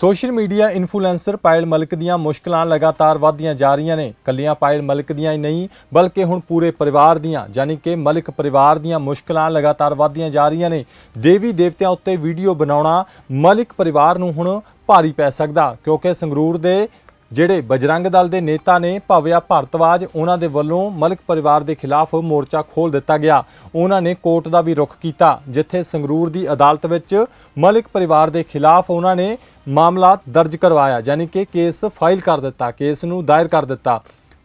Social media influencer Payal Malik ਦੀਆਂ ਮੁਸ਼ਕਲਾਂ ਲਗਾਤਾਰ ਵਧਦੀਆਂ ਜਾ ਰਹੀਆਂ ਨੇ। ਕੱਲੀਆਂ ਪਾਇਲ ਮਲਿਕ ਦੀਆਂ ਹੀ ਨਹੀਂ, ਬਲਕਿ ਹੁਣ ਪੂਰੇ ਪਰਿਵਾਰ ਦੀਆਂ, ਯਾਨੀ ਕਿ ਮਲਿਕ ਪਰਿਵਾਰ ਦੀਆਂ ਮੁਸ਼ਕਲਾਂ ਲਗਾਤਾਰ ਵਧਦੀਆਂ ਜਾ ਰਹੀਆਂ ਨੇ। ਦੇਵੀ ਦੇਵਤਿਆਂ ਉੱਤੇ ਵੀਡੀਓ ਬਣਾਉਣਾ ਮਲਿਕ ਪਰਿਵਾਰ ਨੂੰ ਹੁਣ ਭਾਰੀ ਪੈ ਸਕਦਾ, ਕਿਉਂਕਿ ਸੰਗਰੂਰ ਦੇ ਜਿਹੜੇ ਬਜਰੰਗ ਦਲ ਦੇ ਨੇਤਾ ਨੇ ਭਵਿਆ ਭਾਰਤਵਾਜ, ਉਹਨਾਂ ਦੇ ਵੱਲੋਂ ਮਲਿਕ ਪਰਿਵਾਰ ਦੇ ਖਿਲਾਫ ਮੋਰਚਾ ਖੋਲ ਦਿੱਤਾ ਗਿਆ। ਉਹਨਾਂ ਨੇ ਕੋਰਟ ਦਾ ਵੀ ਰੁਖ ਕੀਤਾ, ਜਿੱਥੇ ਸੰਗਰੂਰ ਦੀ ਅਦਾਲਤ ਵਿੱਚ ਮਲਿਕ ਪਰਿਵਾਰ ਦੇ ਖਿਲਾਫ ਉਹਨਾਂ ਨੇ ਮਾਮਲਾ ਦਰਜ ਕਰਵਾਇਆ, ਯਾਨੀ ਕਿ ਕੇਸ ਫਾਈਲ ਕਰ ਦਿੱਤਾ, ਕੇਸ ਨੂੰ ਦਾਇਰ ਕਰ ਦਿੱਤਾ।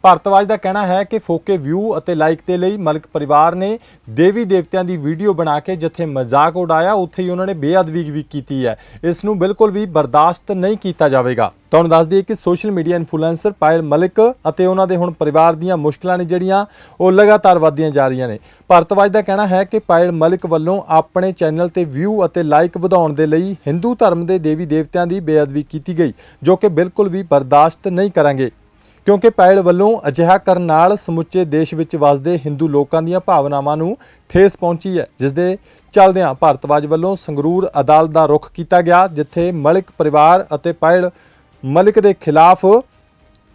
ਭਾਰਤਵਾਜ ਦਾ ਕਹਿਣਾ ਹੈ ਕਿ ਫੋਕੇ ਵਿਊ ਅਤੇ ਲਾਈਕ ਦੇ ਲਈ ਮਲਿਕ ਪਰਿਵਾਰ ਨੇ ਦੇਵੀ ਦੇਵਤਿਆਂ ਦੀ ਵੀਡੀਓ ਬਣਾ ਕੇ ਜਿੱਥੇ ਮਜ਼ਾਕ ਉਡਾਇਆ, ਉੱਥੇ ਹੀ ਉਹਨਾਂ ਨੇ ਬੇਅਦਬੀ ਵੀ ਕੀਤੀ ਹੈ। ਇਸ ਨੂੰ ਬਿਲਕੁਲ ਵੀ ਬਰਦਾਸ਼ਤ ਨਹੀਂ ਕੀਤਾ ਜਾਵੇਗਾ। ਤੁਹਾਨੂੰ ਦੱਸ ਦਈਏ ਕਿ social media influencer Payal Malik ਅਤੇ ਉਹਨਾਂ ਦੇ ਹੁਣ ਪਰਿਵਾਰ ਦੀਆਂ ਮੁਸ਼ਕਲਾਂ ਨੇ ਜਿਹੜੀਆਂ, ਉਹ ਲਗਾਤਾਰ ਵਧਦੀਆਂ ਜਾ ਰਹੀਆਂ ਨੇ। ਭਾਰਤਵਾਜ ਦਾ ਕਹਿਣਾ ਹੈ ਕਿ ਪਾਇਲ ਮਲਿਕ ਵੱਲੋਂ ਆਪਣੇ ਚੈਨਲ ਤੇ ਵਿਊ ਅਤੇ ਲਾਈਕ ਵਧਾਉਣ ਦੇ ਲਈ ਹਿੰਦੂ ਧਰਮ ਦੇ ਦੇਵੀ ਦੇਵਤਿਆਂ ਦੀ ਬੇਅਦਬੀ ਕੀਤੀ ਗਈ, ਜੋ ਕਿ ਬਿਲਕੁਲ ਵੀ ਬਰਦਾਸ਼ਤ ਨਹੀਂ ਕਰਾਂਗੇ। ਕਿਉਂਕਿ ਪਾਇਲ ਵੱਲੋਂ ਅਜਿਹਾ ਕਰਨ ਨਾਲ ਸਮੁੱਚੇ ਦੇਸ਼ ਵਿੱਚ ਵਸਦੇ ਹਿੰਦੂ ਲੋਕਾਂ ਦੀਆਂ ਭਾਵਨਾਵਾਂ ਨੂੰ ਠੇਸ ਪਹੁੰਚੀ ਹੈ ਜਿਸ ਦੇ ਚੱਲਦਿਆਂ ਭਾਰਤਵਾਜ ਵੱਲੋਂ ਸੰਗਰੂਰ ਅਦਾਲਤ ਦਾ ਰੁਖ ਕੀਤਾ ਗਿਆ, ਜਿੱਥੇ ਮਲਿਕ ਪਰਿਵਾਰ ਅਤੇ ਪਾਇਲ ਮਲਿਕ ਦੇ ਖਿਲਾਫ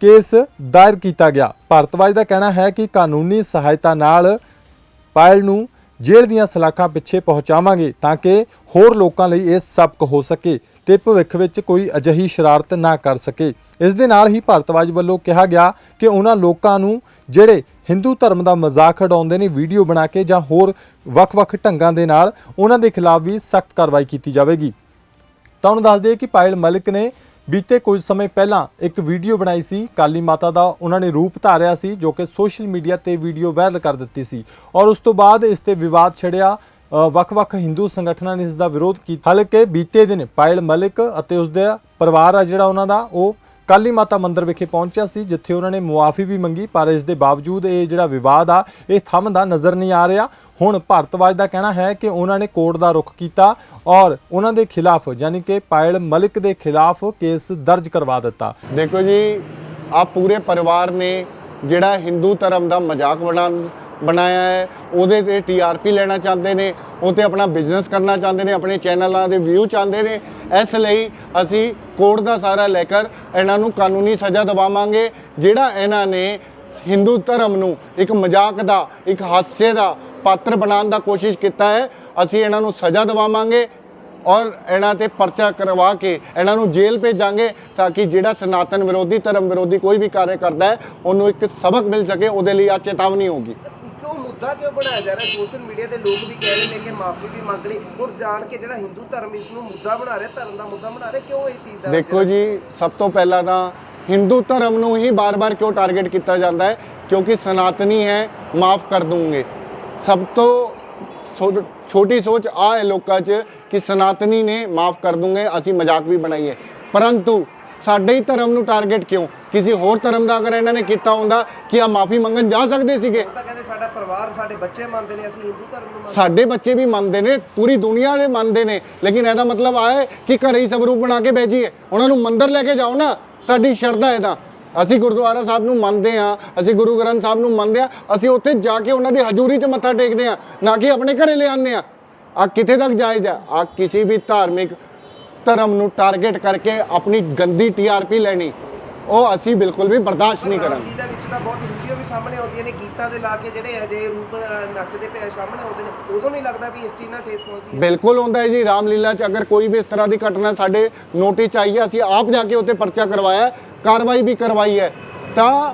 ਕੇਸ ਦਾਇਰ ਕੀਤਾ ਗਿਆ। ਭਾਰਤਵਾਜ ਦਾ ਕਹਿਣਾ ਹੈ ਕਿ ਕਾਨੂੰਨੀ ਸਹਾਇਤਾ ਨਾਲ ਪਾਇਲ ਨੂੰ ਜੇਲ੍ਹ ਦੀਆਂ ਸਲਾਖਾਂ ਪਿੱਛੇ ਪਹੁੰਚਾਵਾਂਗੇ ਤਾਂ ਕਿ ਹੋਰ ਲੋਕਾਂ ਲਈ ਇਹ ਸਬਕ ਹੋ ਸਕੇ ਤੇ ਭਵਿੱਖ ਵਿੱਚ ਕੋਈ ਅਜਿਹੀ ਸ਼ਰਾਰਤ ਨਾ ਕਰ ਸਕੇ। ਇਸ ਦੇ ਨਾਲ ਹੀ ਭਾਰਤਵਾਜ ਵੱਲੋਂ ਕਿਹਾ ਗਿਆ ਕਿ ਉਹਨਾਂ ਲੋਕਾਂ ਨੂੰ ਜਿਹੜੇ ਹਿੰਦੂ ਧਰਮ ਦਾ ਮਜ਼ਾਕ ਉਡਾਉਂਦੇ ਨੇ ਵੀਡੀਓ ਬਣਾ ਕੇ ਜਾਂ ਹੋਰ ਵੱਖ-ਵੱਖ ਢੰਗਾਂ ਦੇ ਨਾਲ ਉਹਨਾਂ ਦੇ ਖਿਲਾਫ ਵੀ ਸਖਤ ਕਾਰਵਾਈ ਕੀਤੀ ਜਾਵੇਗੀ। ਤੁਹਾਨੂੰ ਦੱਸ ਦਈਏ ਕਿ ਪਾਇਲ ਮਲਿਕ ਨੇ ਬੀਤੇ ਕੁਝ ਸਮੇਂ ਪਹਿਲਾਂ ਇੱਕ ਵੀਡੀਓ ਬਣਾਈ ਸੀ, ਕਾਲੀ ਮਾਤਾ ਦਾ। ਉਹਨਾਂ ਨੇ ਰੂਪ ਧਾਰਿਆ ਸੀ, ਜੋ ਕਿ ਸੋਸ਼ਲ ਮੀਡੀਆ ਤੇ ਵੀਡੀਓ ਵਾਇਰਲ ਕਰ ਦਿੱਤੀ ਸੀ। ਔਰ ਉਸ ਤੋਂ ਬਾਅਦ ਇਸ ਤੇ ਵਿਵਾਦ ਛਿੜਿਆ। ਵੱਖ-ਵੱਖ ਹਿੰਦੂ ਸੰਗਠਨਾਂ ਨੇ ਇਸ ਦਾ ਵਿਰੋਧ ਕੀਤਾ। ਹਾਲਾਂਕਿ ਬੀਤੇ ਦਿਨ ਪਾਇਲ ਮਲਿਕ ਅਤੇ ਉਸ ਦਾ ਪਰਿਵਾਰ ਆ ਜਿਹੜਾ ਉਹਨਾਂ ਦਾ, ਉਹ ਕਾਲੀ ਮਾਤਾ ਮੰਦਿਰ ਵਿਖੇ ਪਹੁੰਚਿਆ ਸੀ, ਜਿੱਥੇ ਉਹਨਾਂ ਨੇ ਮੁਆਫੀ ਵੀ ਮੰਗੀ, ਪਰ ਇਸ ਦੇ ਬਾਵਜੂਦ ਇਹ ਜਿਹੜਾ ਵਿਵਾਦ ਆ, ਇਹ ਥੰਮਦਾ ਨਜ਼ਰ ਨਹੀਂ ਆ ਰਿਹਾ। ਹੁਣ ਭਾਰਤਵਾਜ ਦਾ ਕਹਿਣਾ ਹੈ ਕਿ ਉਹਨਾਂ ਨੇ ਕੋਰਟ ਦਾ ਰੁਖ ਕੀਤਾ ਔਰ ਉਹਨਾਂ ਦੇ ਖਿਲਾਫ, ਯਾਨੀ ਕਿ ਪਾਇਲ ਮਲਿਕ ਦੇ ਖਿਲਾਫ ਕੇਸ ਦਰਜ ਕਰਵਾ ਦਿੱਤਾ। ਦੇਖੋ ਜੀ ਆ ਪੂਰੇ ਪਰਿਵਾਰ ਨੇ ਜਿਹੜਾ ਹਿੰਦੂ ਧਰਮ ਦਾ ਮਜ਼ਾਕ ਬਣਾਉਣ ਬਣਾਇਆ ਹੈ। ਉਹਦੇ ਤੇ ਟੀਆਰਪੀ ਲੈਣਾ ਚਾਹੁੰਦੇ ਨੇ, ਉਹ ਤੇ ਆਪਣਾ ਬਿਜ਼ਨਸ ਕਰਨਾ ਚਾਹੁੰਦੇ ਨੇ, ਆਪਣੇ ਚੈਨਲਾਂ ਦੇ ਵਿਊ ਚਾਹੁੰਦੇ ਨੇ। ਇਸ ਲਈ ਅਸੀਂ ਕੋਰਟ ਦਾ ਸਾਰਾ ਲੈ ਕਰ ਇਹਨਾਂ ਨੂੰ ਕਾਨੂੰਨੀ ਸਜ਼ਾ ਦਿਵਾਵਾਂਗੇ, ਜਿਹੜਾ ਇਹਨਾਂ ਨੇ ਹਿੰਦੂ ਧਰਮ ਨੂੰ ਇੱਕ ਮਜ਼ਾਕ ਦਾ, ਇੱਕ ਹਾਸੇ ਦਾ ਪਾਤਰ ਬਣਾਉਣ ਦਾ ਕੋਸ਼ਿਸ਼ ਕੀਤਾ ਹੈ, ਅਸੀਂ ਇਹਨਾਂ ਨੂੰ ਸਜ਼ਾ ਦਿਵਾਵਾਂਗੇ ਔਰ ਇਹਨਾਂ ਤੇ ਪਰਚਾ ਕਰਵਾ ਕੇ ਇਹਨਾਂ ਨੂੰ ਜੇਲ੍ਹ ਭੇਜਾਂਗੇ ਤਾਂ ਕਿ ਜਿਹੜਾ ਸਨਾਤਨ ਵਿਰੋਧੀ ਧਰਮ ਵਿਰੋਧੀ ਕੋਈ ਵੀ ਕਾਰਜ ਕਰਦਾ ਹੈ, ਉਹਨੂੰ ਇੱਕ ਸਬਕ ਮਿਲ ਸਕੇ, ਉਹਦੇ ਲਈ ਆ ਚੇਤਾਵਨੀ ਹੋਗੀ ਕਿਉਂ ਮੁੱਦਾ ਕਿਉਂ ਬਣਾਇਆ ਜਾ ਰਿਹਾ? ਸੋਸ਼ਲ ਮੀਡੀਆ ਤੇ ਲੋਕ ਵੀ ਕਹਿ ਰਹੇ ਨੇ ਕਿ ਮਾਫੀ ਵੀ ਮੰਗ ਲਈ ਹੁਣ ਜਾਣ ਕੇ ਜਿਹੜਾ ਹਿੰਦੂ ਧਰਮ ਇਸ ਨੂੰ ਮੁੱਦਾ ਬਣਾ ਰਿਹਾ ਧਰਮ ਦਾ ਮੁੱਦਾ ਬਣਾ ਰਿਹਾ ਕਿਉਂ ਇਹ ਚੀਜ਼ ਦਾ ਦੇਖੋ ਜੀ ਸਭ ਤੋਂ ਪਹਿਲਾਂ ਤਾਂ ਹਿੰਦੂ ਧਰਮ ਨੂੰ ਹੀ ਬਾਰ-ਬਾਰ ਕਿਉਂ ਟਾਰਗੇਟ ਕੀਤਾ ਜਾਂਦਾ ਹੈ? ਕਿਉਂਕਿ ਸਨਾਤਨੀ ਹੈ ਮਾਫ ਕਰ ਦੂੰਗੇ ਸਭ ਤੋਂ ਛੋਟੀ ਸੋਚ ਆ ਹੈ ਲੋਕਾਂ 'ਚ ਕਿ ਸਨਾਤਨੀ ਨੇ ਮਾਫ ਕਰ ਦੂੰਗੇ ਅਸੀਂ ਮਜ਼ਾਕ ਵੀ ਬਣਾਈਏ। ਪਰੰਤੂ ਸਾਡੇ ਹੀ ਧਰਮ ਨੂੰ ਟਾਰਗੇਟ ਕਿਉਂ? ਕਿਸੇ ਹੋਰ ਧਰਮ ਦਾ ਅਗਰ ਇਹਨਾਂ ਨੇ ਕੀਤਾ ਹੁੰਦਾ ਕਿ ਆ ਮਾਫੀ ਮੰਗਣ ਜਾ ਸਕਦੇ ਸੀਗੇ? ਉਹ ਤਾਂ ਕਹਿੰਦੇ ਸਾਡਾ ਪਰਿਵਾਰ ਸਾਡੇ ਬੱਚੇ ਮੰਨਦੇ ਨੇ ਅਸੀਂ ਹਿੰਦੂ ਧਰਮ ਨੂੰ ਮੰਨਦੇ ਸਾਡੇ ਬੱਚੇ ਵੀ ਮੰਨਦੇ ਨੇ ਪੂਰੀ ਦੁਨੀਆ ਦੇ ਮੰਨਦੇ ਨੇ। ਲੇਕਿਨ ਇਹਦਾ ਮਤਲਬ ਆ ਹੈ ਕਿ ਘਰੇ ਹੀ ਸਵਰੂਪ ਬਣਾ ਕੇ ਭੇਜੀਏ ਉਹਨਾਂ ਨੂੰ ਮੰਦਿਰ ਲੈ ਕੇ ਜਾਓ ਨਾ ਤੁਹਾਡੀ ਸ਼ਰਧਾ ਹੈ ਤਾਂ। ਅਸੀਂ ਗੁਰਦੁਆਰਾ ਸਾਹਿਬ ਨੂੰ ਮੰਨਦੇ ਆ ਅਸੀਂ ਗੁਰੂ ਗ੍ਰੰਥ ਸਾਹਿਬ ਨੂੰ ਮੰਨਦੇ ਆ ਅਸੀਂ ਉੱਥੇ ਜਾ ਕੇ ਉਹਨਾਂ ਦੀ ਹਜ਼ੂਰੀ 'ਚ ਮੱਥਾ ਟੇਕਦੇ ਆ ਨਾ ਕਿ ਆਪਣੇ ਘਰੇ ਲੈ ਆਉਂਦੇ ਆ ਆ ਕਿੱਥੇ ਤੱਕ ਜਾਇਜ਼ ਆ ਆ ਕਿਸੇ ਵੀ ਧਾਰਮਿਕ ਧਰਮ ਨੂੰ ਟਾਰਗੇਟ ਕਰਕੇ ਆਪਣੀ ਗੰਦੀ ਟੀਆਰਪੀ ਲੈਣੀ ਉਹ ਅਸੀਂ ਬਿਲਕੁਲ ਵੀ ਬਰਦਾਸ਼ਤ ਨਹੀਂ ਕਰਾਂਗੇ। ਰਾਮਲੀਲਾ ਵਿੱਚ ਤਾਂ ਬਹੁਤ ਵੀਡੀਓ ਵੀ ਸਾਹਮਣੇ ਆਉਂਦੀਆਂ ਨੇ ਗੀਤਾਂ ਦੇ ਲਾ ਕੇ ਜਿਹੜੇ ਅਜੇ ਰੂਪ ਅ, ਨੱਚਦੇ ਪਏ ਸਾਹਮਣੇ ਆਉਂਦੇ ਨੇ ਉਦੋਂ ਨਹੀਂ ਲੱਗਦਾ ਵੀ ਇਸ ਚੀਜ਼ ਨਾਲ ਠੇਸ ਪਹੁੰਚਦੀ ਹੈ। ਬਿਲਕੁਲ ਹੁੰਦਾ ਹੈ ਜੀ ਰਾਮਲੀਲਾ 'ਚ ਅਗਰ ਕੋਈ ਵੀ ਇਸ ਤਰ੍ਹਾਂ ਦੀ ਘਟਨਾ ਸਾਡੇ ਨੋਟਿਸ 'ਚ ਆਈ ਹੈ ਅਸੀਂ ਆਪ ਜਾ ਕੇ ਉੱਤੇ ਪਰਚਾ ਕਰਵਾਇਆ ਹੈ, ਕਾਰਵਾਈ ਵੀ ਕਰਵਾਈ ਹੈ। ਤਾਂ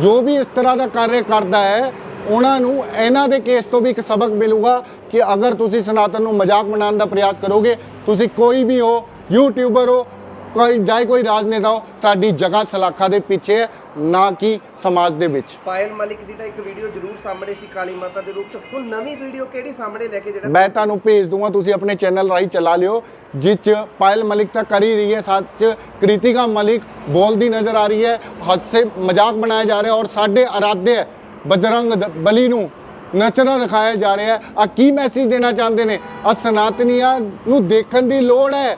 ਜੋ ਵੀ ਇਸ ਤਰ੍ਹਾਂ ਦਾ ਕਾਰਜ ਕਰਦਾ ਹੈ ਉਹਨਾਂ ਨੂੰ ਇਹਨਾਂ ਦੇ ਕੇਸ ਤੋਂ ਵੀ ਇੱਕ ਸਬਕ ਮਿਲੂਗਾ ਕਿ ਅਗਰ ਤੁਸੀਂ ਸਨਾਤਨ ਨੂੰ ਮਜ਼ਾਕ ਬਣਾਉਣ ਦਾ ਪ੍ਰਯਾਸ ਕਰੋਗੇ ਤੁਸੀਂ ਕੋਈ ਵੀ ਹੋ ਯੂਟਿਊਬਰ ਹੋ ਕੋਈ ਜਾਏ ਕੋਈ ਰਾਜਨੇਤਾ ਹੋ ਤੁਹਾਡੀ ਜਗ੍ਹਾ ਸਲਾਖਾ ਦੇ ਪਿੱਛੇ ਹੈ ਨਾ ਕਿ ਸਮਾਜ ਦੇ ਵਿੱਚ। ਪਾਇਲ ਮਲਿਕ ਦੀ ਤਾਂ ਇੱਕ ਵੀਡੀਓ ਜ਼ਰੂਰ ਸਾਹਮਣੇ ਸੀ ਕਾਲੀ ਮਾਤਾ ਦੇ ਰੂਪ ਚ। ਹੁਣ ਨਵੀਂ ਵੀਡੀਓ ਕਿਹੜੀ ਸਾਹਮਣੇ ਲੈ ਕੇ ਜਿਹੜਾ ਮੈਂ ਤੁਹਾਨੂੰ ਭੇਜ ਦੂੰਗਾ ਤੁਸੀਂ ਆਪਣੇ ਚੈਨਲ ਰਾਹੀਂ ਚਲਾ ਲਿਓ ਜਿਸ 'ਚ ਪਾਇਲ ਮਲਿਕ ਤਾਂ ਕਰ ਹੀ ਰਹੀ ਹੈ ਸਾਥ 'ਚ ਕ੍ਰਿਤਿਕਾ ਮਲਿਕ ਬੋਲਦੀ ਨਜ਼ਰ ਆ ਰਹੀ ਹੈ ਹਾਸੇ ਮਜ਼ਾਕ ਬਣਾਇਆ ਜਾ ਰਿਹਾ ਔਰ ਸਾਡੇ ਅਰਾਧੇ ਹੈ। ਬਜਰੰਗ ਬਲੀ ਨੂੰ ਨੱਚਣਾ ਦਿਖਾਇਆ ਜਾ ਰਿਹਾ ਹੈ। ਆ ਕੀ ਮੈਸੇਜ ਦੇਣਾ ਚਾਹੁੰਦੇ ਨੇ? ਆ ਸਨਾਤਨੀਆਂ ਨੂੰ ਦੇਖਣ ਦੀ ਲੋੜ ਹੈ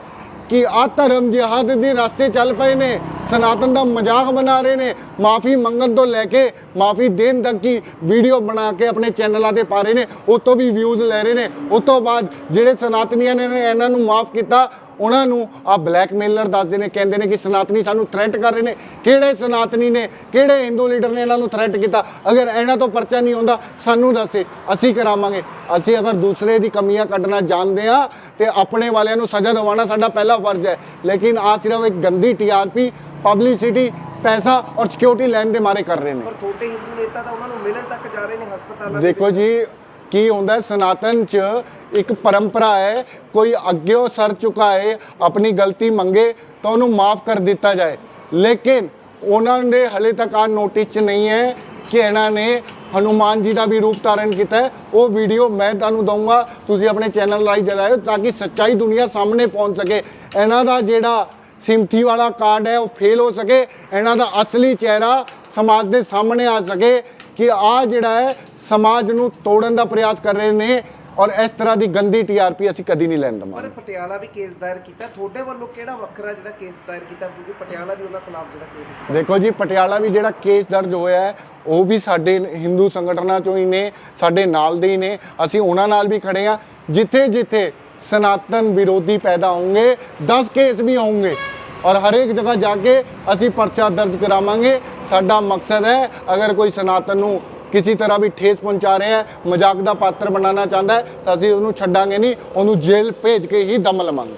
ਕਿ ਆ ਧਰਮ ਜਿਹਾਦ ਦੇ ਰਸਤੇ ਚੱਲ ਪਏ ਨੇ। ਸਨਾਤਨ ਦਾ ਮਜ਼ਾਕ ਬਣਾ ਰਹੇ ਨੇ। ਮਾਫੀ ਮੰਗਣ ਤੋਂ ਲੈ ਕੇ ਮਾਫੀ ਦੇਣ ਤੱਕ ਕੀ ਵੀਡੀਓ ਬਣਾ ਕੇ ਆਪਣੇ ਚੈਨਲਾਂ ਤੇ ਪਾ ਰਹੇ ਨੇ। ਉਹ ਤੋਂ ਵੀ ਵਿਊਜ਼ ਲੈ ਰਹੇ ਨੇ। ਉਸ ਤੋਂ ਬਾਅਦ ਜਿਹੜੇ ਸਨਾਤਨੀਆਂ ਨੇ ਇਹਨਾਂ ਨੂੰ ਮਾਫ ਕੀਤਾ ਉਹਨਾਂ ਨੂੰ ਆ ਬਲੈਕਮੇਲਰ ਦੱਸਦੇ ਨੇ ਕਹਿੰਦੇ ਨੇ ਕਿ ਸਨਾਤਨੀ ਸਾਨੂੰ ਥ੍ਰੈਟ ਕਰ ਰਹੇ ਨੇ। ਕਿਹੜੇ ਸਨਾਤਨੀ ਨੇ ਕਿਹੜੇ ਹਿੰਦੂ ਲੀਡਰ ਨੇ ਇਹਨਾਂ ਨੂੰ ਥ੍ਰੈਟ ਕੀਤਾ? ਅਗਰ ਇਹਨਾਂ ਤੋਂ ਪਰਚਾ ਨਹੀਂ ਹੁੰਦਾ ਸਾਨੂੰ ਦੱਸੇ ਅਸੀਂ ਕਰਾਵਾਂਗੇ। ਅਸੀਂ ਅਗਰ ਦੂਸਰੇ ਦੀ ਕਮੀਆਂ ਕੱਢਣਾ ਜਾਣਦੇ ਆ ਤੇ ਆਪਣੇ ਵਾਲਿਆਂ ਨੂੰ ਸਜ਼ਾ ਦਿਵਾਉਣਾ ਸਾਡਾ ਪਹਿਲਾ ਫਰਜ਼ ਹੈ। ਲੇਕਿਨ ਆ ਸਿਰਫ ਇੱਕ ਗੰਦੀ ਟੀਆਰਪੀ ਪਬਲਿਸਿਟੀ ਪੈਸਾ ਔਰ ਸਿਕਿਉਰਿਟੀ ਲੈਣ ਦੇ ਮਾਰੇ ਕਰ ਰਹੇ ਨੇ। ਪਰ ਤੁਹਾਡੇ ਹਿੰਦੂ ਨੇਤਾ ਤਾਂ ਉਹਨਾਂ ਨੂੰ ਮਿਲਣ ਤੱਕ ਜਾ ਰਹੇ ਨੇ ਹਸਪਤਾਲਾਂ ਦੇਖੋ ਜੀ ਕੀ ਹੁੰਦਾ ਸਨਾਤਨ ਚ ਇੱਕ ਪਰੰਪਰਾ ਹੈ, ਕੋਈ ਅੱਗਿਓ ਸਰ ਝੁਕਾਏ ਆਪਣੀ ਗਲਤੀ ਮੰਗੇ ਤਾਂ ਉਹਨੂੰ ਮਾਫ ਕਰ ਦਿੱਤਾ ਜਾਏ। ਲੇਕਿਨ ਉਹਨਾਂ ਦੇ ਹਲੇ ਤੱਕ ਆ ਨੋਟਿਸ ਚ ਨਹੀਂ ਹੈ ਕਿ ਇਹਨਾਂ ਨੇ ਹਨੂਮਾਨ ਜੀ ਦਾ ਵੀ ਰੂਪ ਧਾਰਨ ਕੀਤਾ ਉਹ ਵੀਡੀਓ ਮੈਂ ਤੁਹਾਨੂੰ ਦਊਂਗਾ, ਤੁਸੀਂ ਆਪਣੇ ਚੈਨਲ ਰਾਹੀਂ ਜਲਾਇਓ ਤਾਂ ਕਿ ਸੱਚਾਈ ਦੁਨੀਆ ਸਾਹਮਣੇ ਪਹੁੰਚ ਸਕੇ। ਇਹਨਾਂ ਦਾ ਜਿਹੜਾ ਸਿਮਥੀ ਵਾਲਾ ਕਾਰਡ ਹੈ, ਉਹ ਫੇਲ ਹੋ ਸਕੇ। ਇਹਨਾਂ ਦਾ ਅਸਲੀ ਚਿਹਰਾ ਸਮਾਜ ਦੇ ਸਾਹਮਣੇ ਆ ਸਕੇ। ਕਿ ਆ ਜਿਹੜਾ ਹੈ ਸਮਾਜ ਨੂੰ ਤੋੜਨ ਦਾ ਪ੍ਰਯਾਸ ਕਰ ਰਹੇ ਨੇ ਔਰ ਇਸ ਤਰ੍ਹਾਂ ਦੀ ਗੰਦੀ ਟੀਆਰਪੀ ਅਸੀਂ ਕਦੀ ਨਹੀਂ ਲੈਣ ਪਰ ਦਵਾਂਗੇ ਪਟਿਆਲਾ ਵੀ ਕੇਸ ਦਾਇਰ ਕੀਤਾ। ਤੁਹਾਡੇ ਵੱਲੋਂ ਕਿਹੜਾ ਵੱਖਰਾ ਜਿਹੜਾ ਕੇਸ ਦਾਇਰ ਕੀਤਾ? ਕਿਉਂਕਿ ਪਟਿਆਲਾ ਵੀ ਉਹਨਾਂ ਖਿਲਾਫ ਜਿਹੜਾ ਕੇਸ ਦੇਖੋ ਜੀ ਪਟਿਆਲਾ ਵੀ ਜਿਹੜਾ ਕੇਸ ਦਰਜ ਹੋਇਆ ਹੈ ਉਹ ਵੀ ਸਾਡੇ ਹਿੰਦੂ ਸੰਗਠਨਾਂ ਚੋਂ ਹੀ ਨੇ ਸਾਡੇ ਨਾਲ ਦੇ ਹੀ ਨੇ। ਅਸੀਂ ਉਹਨਾਂ ਨਾਲ ਵੀ ਖੜੇ ਆ ਜਿੱਥੇ ਜਿੱਥੇ ਸਨਾਤਨ ਵਿਰੋਧੀ ਪੈਦਾ ਹੋਣਗੇ 10 ਕੇਸ ਵੀ ਹੋਣਗੇ। ਔਰ ਹਰੇਕ ਜਗ੍ਹਾ ਜਾ ਕੇ ਅਸੀਂ ਪਰਚਾ ਦਰਜ ਕਰਾਵਾਂਗੇ। ਸਾਡਾ ਮਕਸਦ ਹੈ, ਅਗਰ ਕੋਈ ਸਨਾਤਨ ਨੂੰ ਕਿਸੇ ਤਰ੍ਹਾਂ ਵੀ ਠੇਸ ਪਹੁੰਚਾ ਰਿਹਾ ਹੈ, ਮਜ਼ਾਕ ਦਾ ਪਾਤਰ ਬਣਾਉਣਾ ਚਾਹੁੰਦਾ ਹੈ, ਤਾਂ ਅਸੀਂ ਉਹਨੂੰ ਛੱਡਾਂਗੇ ਨਹੀਂ, ਉਹਨੂੰ ਜੇਲ੍ਹ ਭੇਜ ਕੇ ਹੀ ਦਮ ਲਵਾਂਗੇ।